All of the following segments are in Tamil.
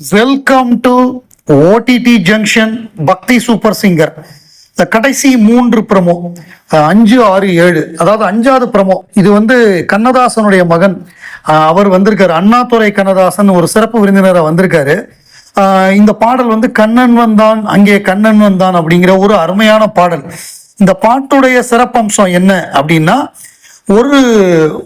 Welcome to OTT junction Bhakti super singer இந்த கடைசி மூன்று பிரமோ அஞ்சு ஆறு ஏழு அதாவது அஞ்சாவது ப்ரமோ இது வந்து கண்ணதாசனுடைய மகன். அவர் வந்திருக்காரு. அண்ணாதுரை கண்ணதாசன் ஒரு சிறப்பு விருந்தினராக வந்திருக்காரு. இந்த பாடல் வந்து கண்ணன் வந்தான் அங்கே கண்ணன் வந்தான் அப்படிங்கிற ஒரு அருமையான பாடல். இந்த பாட்டுடைய சிறப்பம்சம் என்ன அப்படின்னா ஒரு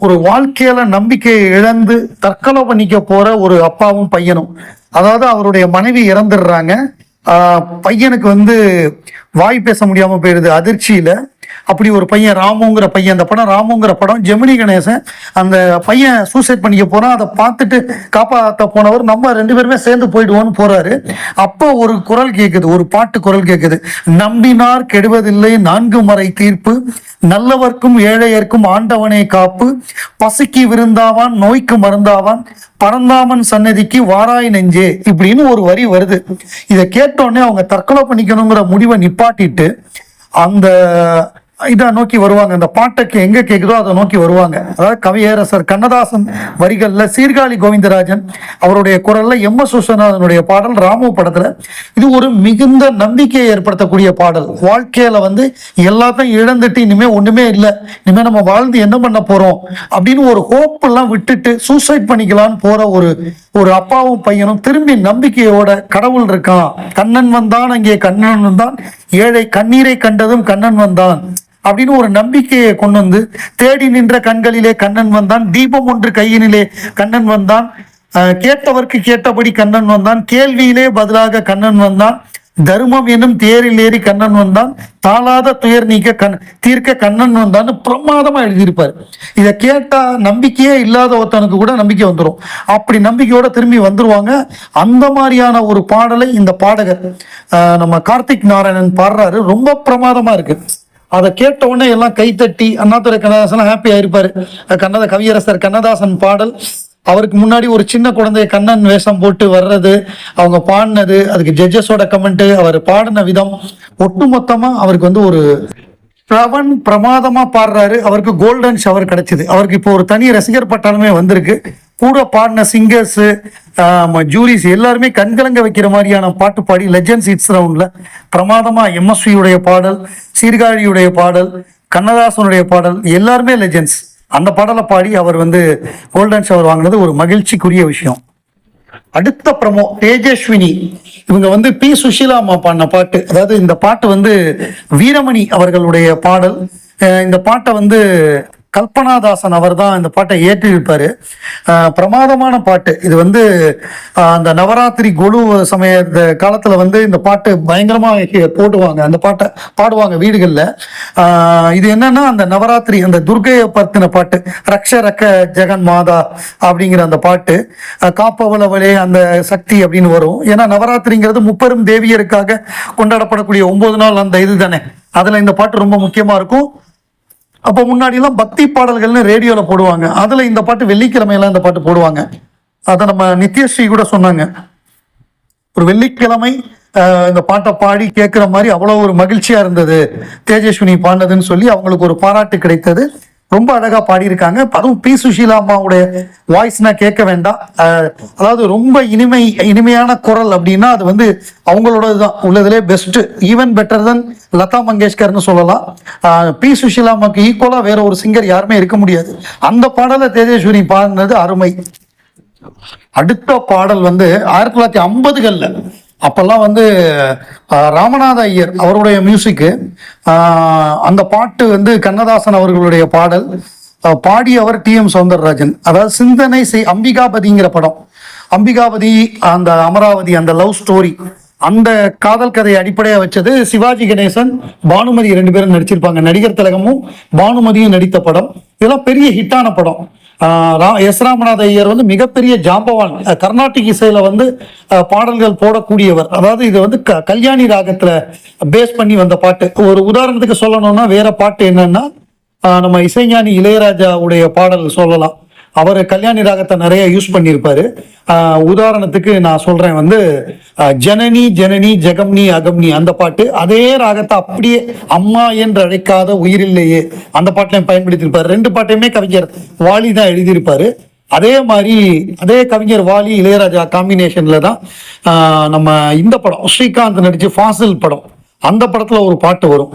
ஒரு வாழ்க்கையில நம்பிக்கையை இழந்து தற்கொலை பண்ணிக்க போற ஒரு அப்பாவும் பையனும். அதாவது அவருடைய மனைவி இறந்துடுறாங்க. பையனுக்கு வந்து வாய் பேச முடியாம போயிடுது அதிர்ச்சியில. அப்படி ஒரு பையன் ராமுங்கிற பையன் அந்த படம் ராமுங்கிற படம் ஜெமினி கணேசன் அந்த பையன் சூசைட் பண்ணிக்க போறான் அதை பார்த்துட்டு காப்பாத்த போனவர் நம்ம ரெண்டு பேருமே சேர்ந்து போயிடுவோம்னு போறாரு. அப்போ ஒரு குரல் கேட்குது ஒரு பாட்டு குரல் கேட்குது நம்பினார் கெடுவதில்லை நான்கு மறை தீர்ப்பு. நல்லவர்க்கும் ஏழையர்க்கும் ஆண்டவனே காப்பு. பசிக்கு விருந்தாவான் நோய்க்கு மருந்தாவான். பரந்தாமன் சன்னதிக்கு வாராய் நெஞ்சே இப்படின்னு ஒரு வரி வருது. இதை கேட்டோடனே அவங்க தற்கொலை பண்ணிக்கணுங்கிற முடிவை நிப்பாட்டிட்டு அந்த இதை நோக்கி வருவாங்க. அந்த பாட்டுக்கு எங்கே கேட்குதோ அதை நோக்கி வருவாங்க. அதாவது கவியரசர் கண்ணதாசன் வரிகளில் சீர்காழி கோவிந்தராஜன் அவருடைய குரலில் எம். எஸ். விஸ்வநாதனுடைய பாடல் ராமு படத்தில் இது ஒரு மிகுந்த நம்பிக்கையை ஏற்படுத்தக்கூடிய பாடல். வாழ்க்கையில் வந்து எல்லாத்தையும் இழந்துட்டு இனிமேல் ஒன்றுமே இல்லை. இனிமேல் நம்ம வாழ்ந்து என்ன பண்ண போகிறோம் அப்படின்னு ஒரு ஹோப்பெல்லாம் விட்டுட்டு சூசைட் பண்ணிக்கலாம்னு போகிற ஒரு ஒரு அப்பாவும் பையனும் திரும்பி நம்பிக்கையோட கடவுள் இருக்கான். கண்ணன் வந்தான் அங்கே கண்ணன் வந்தான் ஏழை கண்ணீரை கண்டதும் கண்ணன் வந்தான். அப்படின்னு ஒரு நம்பிக்கையை கொண்டு வந்து தேடி நின்ற கண்களிலே கண்ணன் வந்தான். தீபம் ஒன்று கையினிலே கண்ணன் வந்தான். கேட்டவர்க்கு கேட்டபடி கண்ணன் வந்தான். கேள்வியிலே பதிலாக கண்ணன் வந்தான். தர்மம் என்னும் தேரில் ஏறி கண்ணன் வந்தான். தாளாத துயர் நீக்க கண் தீர்க்க கண்ணன் வந்தான்னு பிரமாதமா எழுதியிருப்பார். இதை கேட்டா நம்பிக்கையே இல்லாத ஒருத்தனுக்கு கூட நம்பிக்கை வந்துடும் அப்படி நம்பிக்கையோட திரும்பி வந்துருவாங்க. அந்த மாதிரியான ஒரு பாடலை இந்த பாடகர் நம்ம கார்த்திக் நாராயணன் பாடுறாரு. ரொம்ப பிரமாதமா இருக்கு. அதை கேட்ட உடனே எல்லாம் கைத்தட்டி அண்ணாதுரை கண்ணதாசன் ஹாப்பி ஆயிருப்பாரு. கண்ணத கவியரசர் கண்ணதாசன் பாடல் அவருக்கு முன்னாடி ஒரு சின்ன குழந்தைய கண்ணன் வேஷம் போட்டு வர்றது அவங்க பாடினது அதுக்கு ஜட்ஜஸோட கமெண்ட் அவர் பாடின விதம் ஒட்டுமொத்தமா அவருக்கு வந்து ஒரு பிரவன் பிரமாதமா பாடுறாரு. அவருக்கு கோல்டன் ஷவர் கிடைச்சது. அவருக்கு இப்போ ஒரு தனி ரசிகர் பட்டாலுமே வந்திருக்கு. கூட பாடின சிங்கர்ஸ் ஜூரிஸ் எல்லாருமே கண்கலங்க வைக்கிற மாதிரியான பாட்டு பாடி லெஜண்ட்ஸ் இட்ஸ் ரவுண்ட்ல பிரமாதமா எம்எஸ்வியுடைய பாடல் சீர்காழியுடைய பாடல் கண்ணதாசனுடைய பாடல் எல்லாருமே லெஜண்ட்ஸ் அந்த பாடலை பாடி அவர் வந்து கோல்டன் ஷவர் வாங்கினது ஒரு மகிழ்ச்சிக்குரிய விஷயம். அடுத்த ப்ரமோ தேஜஸ்வினி. இவங்க வந்து பி சுஷீலா அம்மா பாடின பாட்டு. அதாவது இந்த பாட்டு வந்து வீரமணி அவர்களுடைய பாடல். இந்த பாட்டை வந்து கல்பனாதாசன் அவர் தான் இந்த பாட்டை ஏற்றிருப்பாரு பிரமாதமான பாட்டு. இது வந்து அந்த நவராத்திரி குழு சமய இந்த காலத்துல வந்து இந்த பாட்டு பயங்கரமாக போடுவாங்க. அந்த பாட்டை பாடுவாங்க வீடுகளில். இது என்னன்னா அந்த நவராத்திரி அந்த துர்கையை பத்தின பாட்டு. ரக்ஷ ரக்க ஜெகன் மாதா அப்படிங்கிற அந்த பாட்டு. காப்பவளவளே அந்த சக்தி அப்படின்னு வரும். ஏன்னா நவராத்திரிங்கிறது முப்பெரும் தேவியருக்காக கொண்டாடப்படக்கூடிய ஒன்பது நாள் அந்த இது தானே. அதில் இந்த பாட்டு ரொம்ப முக்கியமாக இருக்கும். அப்போ முன்னாடி எல்லாம் பக்தி பாடல்கள்னு ரேடியோவில் போடுவாங்க. அதில் இந்த பாட்டு வெள்ளிக்கிழமையெல்லாம் இந்த பாட்டு போடுவாங்க. அதை நம்ம நித்யஸ்ரீ கூட சொன்னாங்க. ஒரு வெள்ளிக்கிழமை இந்த பாட்டை பாடி கேட்குற மாதிரி அவ்வளோ ஒரு மகிழ்ச்சியாக இருந்தது. தேஜஸ்வினி பாடினதுன்னு சொல்லி அவங்களுக்கு ஒரு பாராட்டு கிடைத்தது. ரொம்ப அழகா பாடியிருக்காங்க. அதுவும் பி. சுஷீலா அம்மாவுடைய வாய்ஸ்னா கேட்க வேண்டாம். அதாவது ரொம்ப இனிமை இனிமையான குரல் அப்படின்னா அது வந்து அவங்களோட தான் உள்ளதுலே best even better than Lata மங்கேஷ்கர்னு சொல்லலாம். பி. சுஷீலா அம்மாவுக்கு ஈக்குவலா வேற ஒரு சிங்கர் யாருமே இருக்க முடியாது. அந்த பாடலை தேஜேஸ்வரி பாடினது அருமை. அடுத்த பாடல் வந்து ஆயிரத்தி தொள்ளாயிரத்தி ஐம்பதுகளில் அப்போல்லாம் வந்து ராமநாத ஐயர் அவருடைய மியூசிக்கு அந்த பாட்டு வந்து கண்ணதாசன் அவர்களுடைய பாடல். பாடியவர் டி எம் சௌந்தரராஜன் அதாவது சிந்தனை செய் அம்பிகாபதிங்கிற படம். அம்பிகாபதி அந்த அமராவதி அந்த லவ் ஸ்டோரி அந்த காதல் கதையை அடிப்படையாக வச்சது சிவாஜி கணேசன் பானுமதி ரெண்டு பேரும் நடிச்சிருப்பாங்க. நடிகர் திலகமும் பானுமதியும் நடித்த படம். இதெல்லாம் பெரிய ஹிட்டான படம். எஸ் ராமநாத ஐயர் வந்து மிகப்பெரிய ஜாம்பவான். கர்நாடிக் இசையில வந்து பாடல்கள் போடக்கூடியவர். அதாவது இது வந்து க- கல்யாணி ராகத்துல பேஸ் பண்ணி வந்த பாட்டு. ஒரு உதாரணத்துக்கு சொல்லணும்னா வேற பாட்டு என்னன்னா நம்ம இசைஞானி இளையராஜாவுடைய பாடல் சொல்லலாம். அவர் கல்யாணி ராகத்தை நிறைய யூஸ் பண்ணியிருப்பாரு. உதாரணத்துக்கு நான் சொல்றேன் வந்து ஜனனி ஜனனி ஜெகம்னி அகம்னி அந்த பாட்டு அதே ராகத்தை அப்படியே அம்மா என்று அழைக்காத உயிரில்லையே அந்த பாட்டிலையும் பயன்படுத்தியிருப்பாரு. ரெண்டு பாட்டையுமே கவிஞர் வாலி தான் எழுதியிருப்பாரு. அதே மாதிரி அதே கவிஞர் வாலி இளையராஜா காம்பினேஷன்ல தான் நம்ம இந்த படம் ஸ்ரீகாந்த் நடிச்சு ஃபாசில் படம் அந்த படத்துல ஒரு பாட்டு வரும்.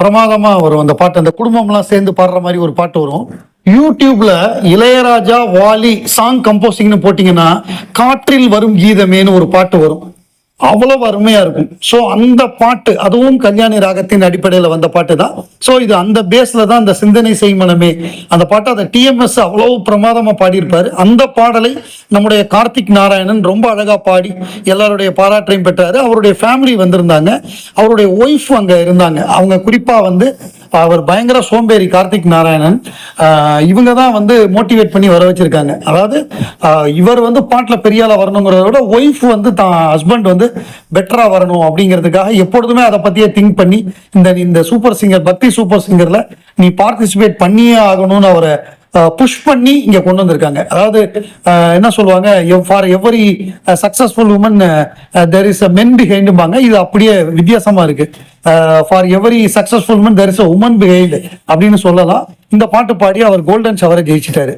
பிரமாதமா வரும் அந்த பாட்டு. அந்த குடும்பம்லாம் சேர்ந்து பாடுற மாதிரி ஒரு பாட்டு வரும். யூடியூப்ல இளையராஜா வாலி சாங் கம்போசிங்னு போட்டீங்கன்னா காற்றில் வரும் கீதமேன்னு ஒரு பாட்டு வரும். அவ்வளவு அருமையா இருக்கும். ஸோ அந்த பாட்டு அதுவும் கல்யாணி ராகத்தின் அடிப்படையில் வந்த பாட்டு தான் ஸோ இது அந்த பேஸ்ல தான் அந்த சிந்தனை செய்மனமே. அந்த பாட்டு அதை டிஎம்எஸ் அவ்வளவு பிரமாதமா பாடியிருப்பாரு. அந்த பாடலை நம்முடைய கார்த்திக் நாராயணன் ரொம்ப அழகா பாடி எல்லாருடைய பாராட்டையும் பெற்றாரு. அவருடைய ஃபேமிலி வந்திருந்தாங்க. அவருடைய ஒய்ஃப் அங்க இருந்தாங்க. அவங்க குறிப்பா வந்து அவர் பயங்கர சோம்பேறி கார்த்திக் நாராயணன். இவங்க தான் வந்து மோட்டிவேட் பண்ணி வர வச்சிருக்காங்க. அதாவது இவர் வந்து பாட்டில் பெரியால வரணுங்கிறத விட ஒய்ஃப் வந்து தான் ஹஸ்பண்ட் வந்து பெட்டரா வரணும் அப்படிங்கிறதுக்காக எப்பொழுதுமே அதை பற்றியே திங்க் பண்ணி இந்த இந்த சூப்பர் சிங்கர் பக்தி சூப்பர் சிங்கர்ல நீ பார்ட்டிசிபேட் பண்ணியே ஆகணும்னு அவரை புஷ் பண்ணி இங்க கொண்டு வந்திருக்காங்க. அதாவது ஆஹ் என்ன சொல்லுவாங்க for every successful woman there is a men பிஹைண்டும்பாங்க இது அப்படியே வித்தியாசமா இருக்கு. For every successful woman there is a woman behind அப்படின்னு சொல்லலாம். இந்த பாட்டு பாடி அவர் கோல்டன் ஷவரை ஜெயிச்சிட்டாரு.